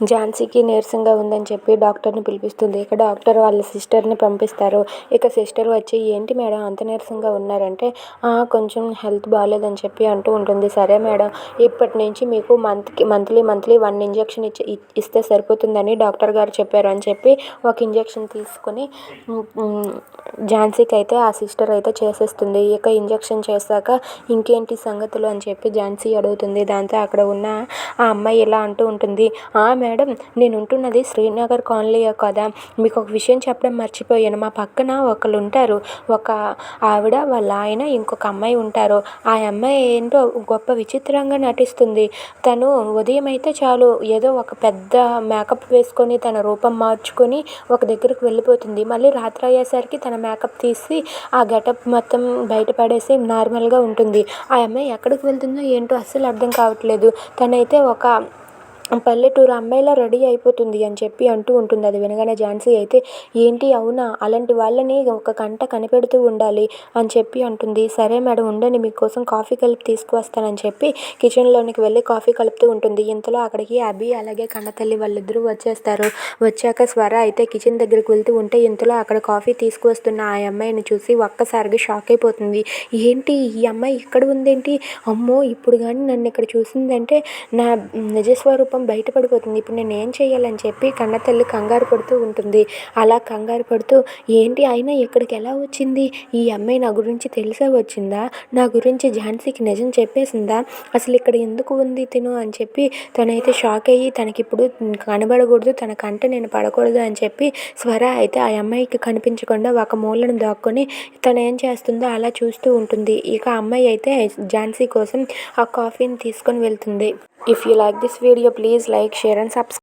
ఝాన్సీకి నీరసంగా ఉందని చెప్పి డాక్టర్ని పిలిపిస్తుంది. ఇక డాక్టర్ వాళ్ళ సిస్టర్ని పంపిస్తారు. ఇక సిస్టర్ వచ్చి ఏంటి మేడం అంత నీరసంగా ఉన్నారంటే "ఆ, కొంచెం హెల్త్ బాగాలేదని చెప్పి అంటూ ఉంటుంది. సరే మేడం ఇప్పటి నుంచి మీకు మంత్కి మంత్లీ మంత్లీ వన్ ఇంజెక్షన్ ఇచ్చి ఇస్తే సరిపోతుందని డాక్టర్ గారు చెప్పారు అని చెప్పి ఒక ఇంజెక్షన్ తీసుకొని ఝాన్సీకి అయితే ఆ సిస్టర్ అయితే చేసేస్తుంది. ఇక ఇంజెక్షన్ చేశాక ఇంకేంటి సంగతులు అని చెప్పి ఝాన్సీ అడుగుతుంది. దాంతో అక్కడ ఉన్న ఆ అమ్మాయి ఇలా అంటూ ఉంటుంది "ఆ మేడం నేను ఉంటున్నది శ్రీనగర్ కాలనీ కదా. మీకు ఒక విషయం చెప్పడం మర్చిపోయాను. మా పక్కన ఒకళ్ళు ఉంటారు ఒక ఆవిడ వాళ్ళ ఆయన ఇంకొక అమ్మాయి ఉంటారు. ఆ అమ్మాయి ఏంటో గొప్ప విచిత్రంగా నటిస్తుంది. తను ఉదయం అయితే చాలు ఏదో ఒక పెద్ద మేకప్ వేసుకొని తన రూపం మార్చుకొని ఒక దగ్గరకు వెళ్ళిపోతుంది. మళ్ళీ రాత్రి అయ్యేసరికి తన మేకప్ తీసి ఆ గెటప్ మొత్తం బయటపడేసి నార్మల్గా ఉంటుంది. ఆ అమ్మాయి ఎక్కడికి వెళ్తుందో ఏంటో అస్సలు అర్థం కావట్లేదు. తనైతే ఒక పల్లెటూరు అమ్మాయిలా రెడీ అయిపోతుంది అని చెప్పి అంటూ ఉంటుంది. అది వినగానే ఝాన్సీ అయితే ఏంటి అవునా? అలాంటి వాళ్ళని ఒక కంట కనిపెడుతూ ఉండాలి అని చెప్పి అంటుంది. సరే మేడం ఉండండి మీకోసం కాఫీ కలిపి తీసుకువస్తానని చెప్పి కిచెన్లోనికి వెళ్ళి కాఫీ కలుపుతూ ఉంటుంది. ఇంతలో అక్కడికి అభి అలాగే కన్నతల్లి వాళ్ళిద్దరూ వచ్చేస్తారు. వచ్చాక స్వర అయితే కిచెన్ దగ్గరికి వెళ్తూ ఉంటే ఇంతలో అక్కడ కాఫీ తీసుకువస్తున్న ఆ అమ్మాయిని చూసి ఒక్కసారిగా షాక్ అయిపోతుంది. ఏంటి? ఈ అమ్మాయి ఇక్కడ ఉందేంటి? అమ్మో! ఇప్పుడు కానీ నన్ను ఇక్కడ చూసిందంటే నా నిజస్వరూపం బయటపడిపోతుంది. ఇప్పుడు నేను ఏం చేయాలని చెప్పి కన్నతల్లి కంగారు పడుతూ ఉంటుంది. అలా కంగారు పడుతూ ఏంటి అయినా ఇక్కడికి ఎలా వచ్చింది? ఈ అమ్మాయి నా గురించి తెలిసే వచ్చిందా? నా గురించి ఝాన్సీకి నిజం చెప్పేసిందా? అసలు ఇక్కడ ఎందుకు ఉంది తిను? అని చెప్పి తనైతే షాక్ అయ్యి తనకి ఇప్పుడు కనబడకూడదు తన కంట నేను పడకూడదు అని చెప్పి స్వర అయితే ఆ అమ్మాయికి కనిపించకుండా ఒక మూలను దాక్కొని తను ఏం చేస్తుందో అలా చూస్తూ ఉంటుంది. ఇక అమ్మాయి అయితే ఝాన్సీ కోసం ఆ కాఫీని తీసుకొని వెళ్తుంది. If you like this video please like share and subscribe.